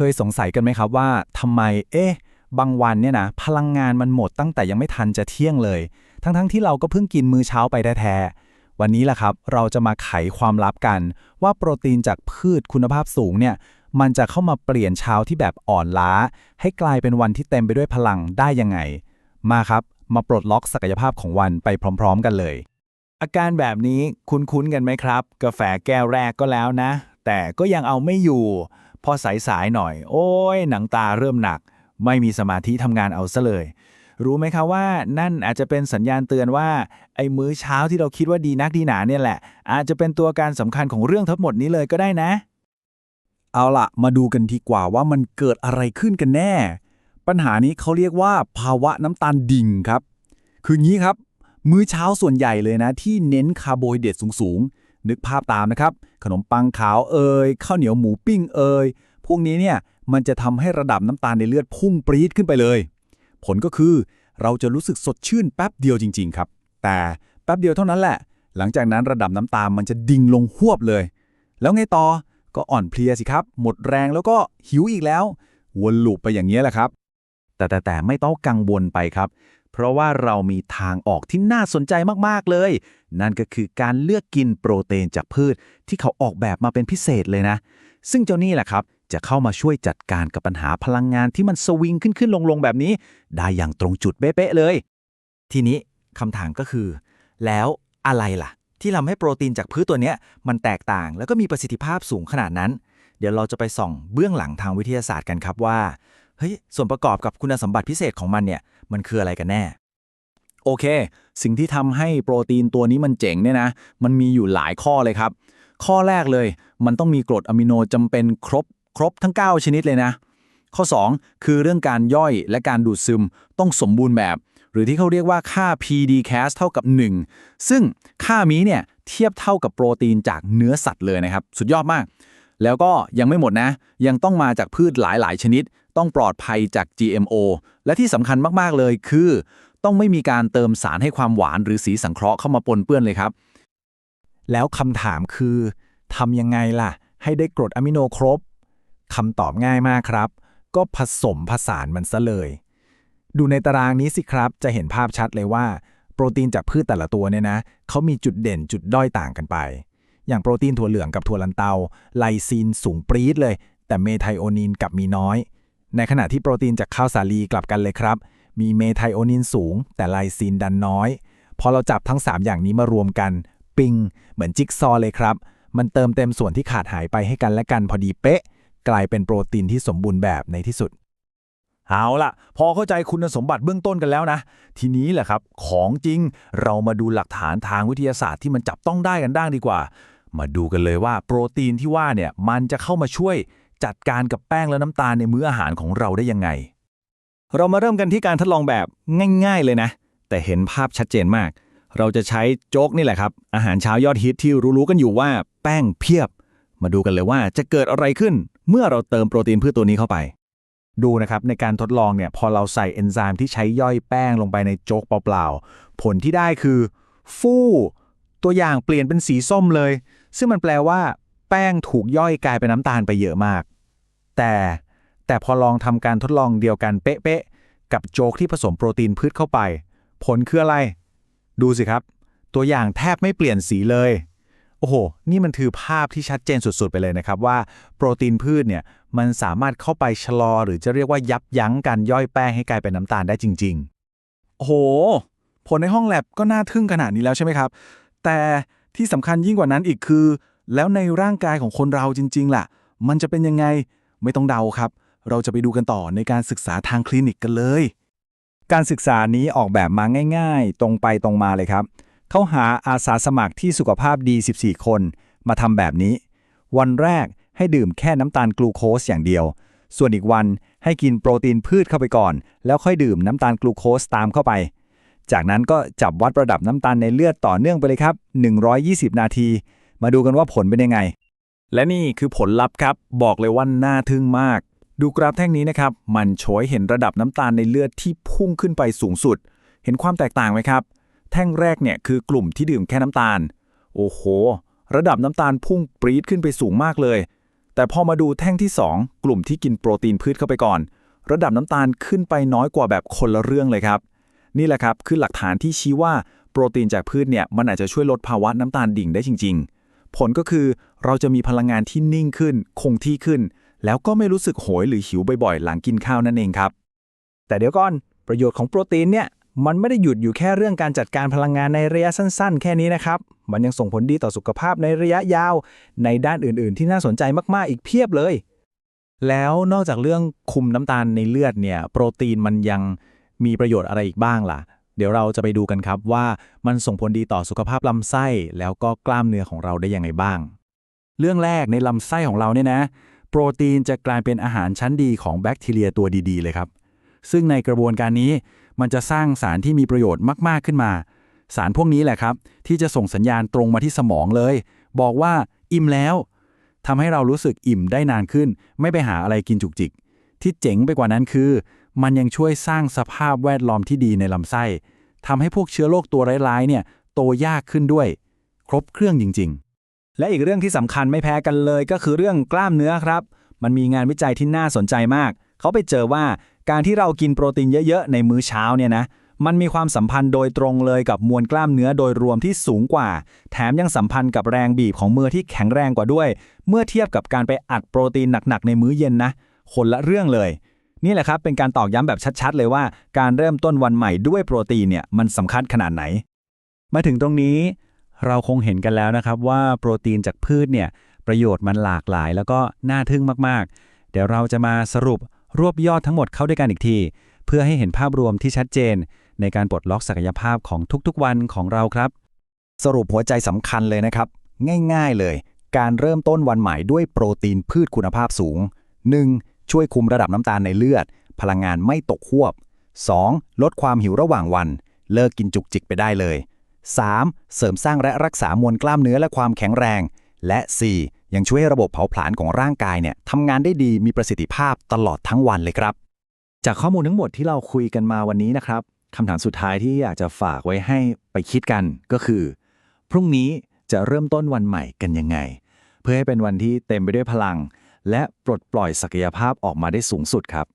เคยสงสัยกันไหมครับว่าทำไม เอ๊ะ บางวันเนี่ยนะพลังงานมันหมดตั้งแต่ยังไม่ทันจะเที่ยงเลย ทั้งๆทที่เราก็เพิ่งกินมื้อเช้าไปแท้ๆวันนี้แหละครับ เราจะมาไขความลับกัน ว่าโปรตีนจากพืชคุณภาพสูงเนี่ยมันจะเข้ามาเปลี่ยนเช้าที่แบบอ่อนล้า ให้กลายเป็นวันที่เต็มไปด้วยพลังได้ยังไง มาครับ มาปลดล็อกศักยภาพของวันไปพร้อม ๆ กันเลย อาการแบบนี้คุ้นๆกันไหมครับ กาแฟแก้วแรกก็แล้วนะ แต่ก็ยังเอาไม่อยู่ อสายๆหน่อย โอ้ยหนังตาเริ่มหนัก ไม่มีสมาธิทำงานเอาซะเลย รู้ไหมครับว่านั่นอาจจะเป็นสัญญาณเตือนว่า ไอ้มื้อเช้าที่เราคิดว่าดีนักดีหนาเนี่ยแหละ อาจจะเป็นตัวการสำคัญของเรื่องทั้งหมดนี้เลยก็ได้นะ เอาละมาดูกันดีกว่าว่ามันเกิดอะไรขึ้นกันแน่ ปัญหานี้เขาเรียกว่าภาวะน้ำตาลดิ่งครับ คืองี้ครับ มื้อเช้าส่วนใหญ่เลยนะ ที่เน้นคาร์โบไฮเดรตสูงๆ นึกภาพตามนะครับ ขนมปังขาวเอ่ยข้าวเหนียวหมูปิ้งเอ่ยพวกนี้เนี่ยมันจะทำให้ระดับน้ำตาลในเลือดพุ่งปรี๊ดขึ้นไปเลย ผลก็คือเราจะรู้สึกสดชื่นแป๊บเดียวจริง ๆ ครับ แต่แป๊บเดียวเท่านั้นแหละ หลังจากนั้นระดับน้ำตาลมันจะดิ่งลงหวบเลย แล้วไงต่อก็อ่อนเพลียสิครับ หมดแรงแล้วก็หิวอีกแล้ว วนลูปไปอย่างนี้แหละครับ แต่แต่แต่ไม่ต้องกังวลไปครับ เพราะว่าเรามีทางออกที่น่าสนใจมากๆเลย นั่นก็คือการเลือกกินโปรตีนจากพืชที่เขาออกแบบมาเป็นพิเศษเลยนะ ซึ่งเจ้านี่แหละครับ จะเข้ามาช่วยจัดการกับปัญหาพลังงานที่มันสวิงขึ้นขึ้นลงลงแบบนี้ ได้อย่างตรงจุดเป๊ะเลย ทีนี้คำถามก็คือ แล้วอะไรล่ะ ที่ทำให้โปรตีนจากพืชตัวเนี้ยมันแตกต่าง แล้วก็มีประสิทธิภาพสูงขนาดนั้น เดี๋ยวเราจะไปส่องเบื้องหลังทางวิทยาศาสตร์กันครับว่าเฮ้ยส่วนประกอบกับคุณสมบัติพิเศษของมันเนี่ยมันคืออะไรกันแน่ โอเค สิ่งที่ทำให้โปรตีนตัวนี้มันเจ๋งเนี่ยนะ มันมีอยู่หลายข้อเลยครับ ข้อแรกเลย มันต้องมีกรดอะมิโนจำเป็นครบครบทั้ง 9 ชนิดเลยนะ ข้อ 2 คือเรื่องการย่อยและการดูดซึมต้องสมบูรณ์แบบ หรือที่เขาเรียกว่าค่า PDCAS เท่ากับ 1 ซึ่งค่านี้เนี่ยเทียบเท่ากับโปรตีนจากเนื้อสัตว์เลยนะครับ สุดยอดมาก แล้วก็ยังไม่หมดนะ ยังต้องมาจากพืชหลายๆ ชนิด ต้องปลอดภัยจาก GMO และที่สำคัญมาก ๆ เลยคือ ต้องไม่มีการเติมสารให้ความหวานหรือสีสังเคราะห์เข้ามาปนเปื้อนเลยครับ แล้วคำถามคือทำยังไงล่ะ ให้ได้กรดอะมิโนครบคำตอบง่ายมากครับ ก็ผสมผสานมันซะเลย ดูในตารางนี้สิครับ จะเห็นภาพชัดเลยว่า โปรตีนจากพืชแต่ละตัวเนี่ยนะเขามีจุดเด่นจุดด้อยต่างกันไป อย่างโปรตีนถั่วเหลืองกับถั่วลันเตา ไลซีนสูงปรี๊ดเลย แต่เมไทโอนินกลับมีน้อย ในขณะที่โปรตีนจากข้าวสาลีกลับกันเลยครับ มีเมไทโอนินสูง แต่ไลซีนดันน้อย พอเราจับทั้ง 3 อย่างนี้มารวมกัน ปิง เหมือนจิ๊กซอว์เลยครับ มันเติมเต็มส่วนที่ขาดหายไปให้กันและกันพอดีเป๊ะ กลายเป็นโปรตีนที่สมบูรณ์แบบในที่สุด เอาล่ะ พอเข้าใจคุณสมบัติเบื้องต้นกันแล้วนะ ทีนี้แหละครับ ของจริงเรามาดูหลักฐานทางวิทยาศาสตร์ที่มันจับต้องได้กันด้างดีกว่า มาดูกันเลยว่าโปรตีนที่ว่าเนี่ยมันจะเข้ามาช่วยจัดการกับแป้งและน้ำตาลในมื้ออาหารของเราได้ยังไง เรามาเริ่มกันที่การทดลองแบบง่ายๆเลยนะ แต่เห็นภาพชัดเจนมาก เราจะใช้โจ๊กนี่แหละครับ อาหารเช้ายอดฮิตที่รู้ๆกันอยู่ว่าแป้งเพียบ มาดูกันเลยว่าจะเกิดอะไรขึ้น เมื่อเราเติมโปรตีนพืชตัวนี้เข้าไป ดูนะครับ ในการทดลองเนี่ยพอเราใส่เอนไซม์ที่ใช้ย่อยแป้งลงไปในโจ๊กเปล่าๆผลที่ได้คือ ฟู่ตัวอย่างเปลี่ยนเป็นสีส้มเลย ซึ่งมันแปลว่า แป้งถูกย่อยกลายเป็นน้ำตาลไปเยอะมาก แต่ แต่พอลองทำการทดลองเดียวกันเป๊ะๆกับโจ๊กที่ผสมโปรตีนพืชเข้าไป ผลคืออะไร ดูสิครับ ตัวอย่างแทบไม่เปลี่ยนสีเลย โอ้โห นี่มันคือภาพที่ชัดเจนสุดๆ ไปเลยนะครับว่าโปรตีนพืชเนี่ยมันสามารถเข้าไปชะลอ หรือจะเรียกว่ายับยั้งการย่อยแป้งให้กลายเป็นน้ำตาลได้จริง ๆ โอ้โห ผลในห้องแลบก็น่าทึ่งขนาดนี้แล้วใช่ไหมครับ แต่ที่สำคัญยิ่งกว่านั้นอีกคือ แล้วในร่างกายของคนเราจริง ๆ ล่ะ มันจะเป็นยังไงไม่ต้องเดาครับ เราจะไปดูกันต่อในการศึกษาทางคลินิกกันเลย การศึกษานี้ออกแบบมาง่าย ๆ ตรงไปตรงมาเลยครับ เขาหาอาสาสมัครที่สุขภาพดี 14 คน มาทำแบบนี้ วันแรกให้ดื่มแค่น้ำตาลกลูโคสอย่างเดียว ส่วนอีกวันให้กินโปรตีนพืชเข้าไปก่อน แล้วค่อยดื่มน้ำตาลกลูโคสตามเข้าไป จากนั้นก็จับวัดระดับน้ำตาลในเลือดต่อเนื่องไปเลยครับ 120 นาที มาดูกันว่าผลเป็นยังไง และนี่คือผลลัพธ์ครับ บอกเลยว่าน่าทึ่งมาก ดูกราฟแท่งนี้นะครับ มันโชยเห็นระดับน้ำตาลในเลือดที่พุ่งขึ้นไปสูงสุด เห็นความแตกต่างไหมครับ แท่งแรกเนี่ยคือกลุ่มที่ดื่มแค่น้ำตาล โอ้โห ระดับน้ำตาลพุ่งปรี๊ดขึ้นไปสูงมากเลย แต่พอมาดูแท่งที่ 2 กลุ่มที่กินโปรตีนพืชเข้าไปก่อน ระดับน้ำตาลขึ้นไปน้อยกว่าแบบคนละเรื่องเลยครับ นี่แหละครับคือหลักฐานที่ชี้ว่าโปรตีนจากพืชเนี่ยมันอาจจะช่วยลดภาวะน้ำตาลดิ่งได้จริง ๆ ผลก็คือเราจะมีพลังงานที่นิ่งขึ้น คงที่ขึ้น แล้วก็ไม่รู้สึกโหยหรือหิวบ่อยๆ หลังกินข้าวนั่นเองครับ แต่เดี๋ยวก่อน ประโยชน์ของโปรตีนเนี่ย มันไม่ได้หยุดอยู่แค่เรื่องการจัดการพลังงานในระยะสั้นๆ แค่นี้นะครับ มันยังส่งผลดีต่อสุขภาพในระยะยาว ในด้านอื่นๆ ที่น่าสนใจมากๆ อีกเพียบเลย แล้วนอกจากเรื่องคุมน้ำตาลในเลือดเนี่ย โปรตีนมันยังมีประโยชน์อะไรอีกบ้างล่ะ เดี๋ยวเราจะไปดูกันครับว่ามันส่งผลดีต่อสุขภาพลำไส้ แล้วก็กล้ามเนื้อของเราได้ยังไงบ้าง เรื่องแรกในลำไส้ของเราเนี่ยนะ โปรตีนจะกลายเป็นอาหารชั้นดีของแบคทีเรียตัวดีๆ เลยครับ ซึ่งในกระบวนการนี้มันจะสร้างสารที่มีประโยชน์มากๆขึ้นมา สารพวกนี้แหละครับ ที่จะส่งสัญญาณตรงมาที่สมองเลย บอกว่าอิ่มแล้วทำให้เรารู้สึกอิ่มได้นานขึ้น ไม่ไปหาอะไรกินจุกจิก ที่เจ๋งไปกว่านั้นคือ มันยังช่วยสร้างสภาพแวดล้อมที่ดีในลำไส้ทำให้พวกเชื้อโรคตัวร้ายๆเนี่ยโตยากขึ้นด้วย ครบเครื่องจริง ๆ และอีกเรื่องที่สำคัญไม่แพ้กันเลยก็คือเรื่องกล้ามเนื้อครับ มันมีงานวิจัยที่น่าสนใจมาก เขาไปเจอว่าการที่เรากินโปรตีนเยอะๆ ในมื้อเช้าเนี่ยนะ มันมีความสัมพันธ์โดยตรงเลยกับมวลกล้ามเนื้อโดยรวมที่สูงกว่า แถมยังสัมพันธ์กับแรงบีบของมือที่แข็งแรงกว่าด้วย เมื่อเทียบกับการไปอัดโปรตีนหนักๆ ในมื้อเย็นนะคนละเรื่องเลย นี่แหละครับเป็นการตอกย้ำแบบชัด ๆ เลยว่า การเริ่มต้นวันใหม่ด้วยโปรตีนเนี่ยมันสำคัญขนาดไหน มาถึงตรงนี้ เราคงเห็นกันแล้วนะครับว่าโปรตีนจากพืชเนี่ยประโยชน์มันหลากหลาย แล้วก็น่าทึ่งมากๆ เดี๋ยวเราจะมาสรุปรวบยอดทั้งหมดเข้าด้วยกันอีกที เพื่อให้เห็นภาพรวมที่ชัดเจน ในการปลดล็อกศักยภาพของทุกๆวันของเราครับ สรุปหัวใจสำคัญเลยนะครับ ง่ายๆเลย การเริ่มต้นวันใหม่ด้วยโปรตีนพืชคุณภาพสูง 1. ช่วยคุมระดับน้ำตาลในเลือด พลังงานไม่ตกควบ 2. ลดความหิวระหว่างวัน เลิกกินจุกจิกไปได้เลย 3. เสริมสร้างและรักษามวลกล้ามเนื้อและความแข็งแรง และ 4. ยังช่วยให้ระบบเผาผลาญของร่างกายเนี่ยทำงานได้ดีมีประสิทธิภาพตลอดทั้งวันเลยครับ จากข้อมูลทั้งหมดที่เราคุยกันมาวันนี้นะครับคำถามสุดท้ายที่อยากจะฝากไว้ให้ไปคิดกันก็คือ พรุ่งนี้จะเริ่มต้นวันใหม่กันยังไง เพื่อให้เป็นวันที่เต็มไปด้วยพลัง และปลดปล่อยศักยภาพออกมาได้สูงสุดครับ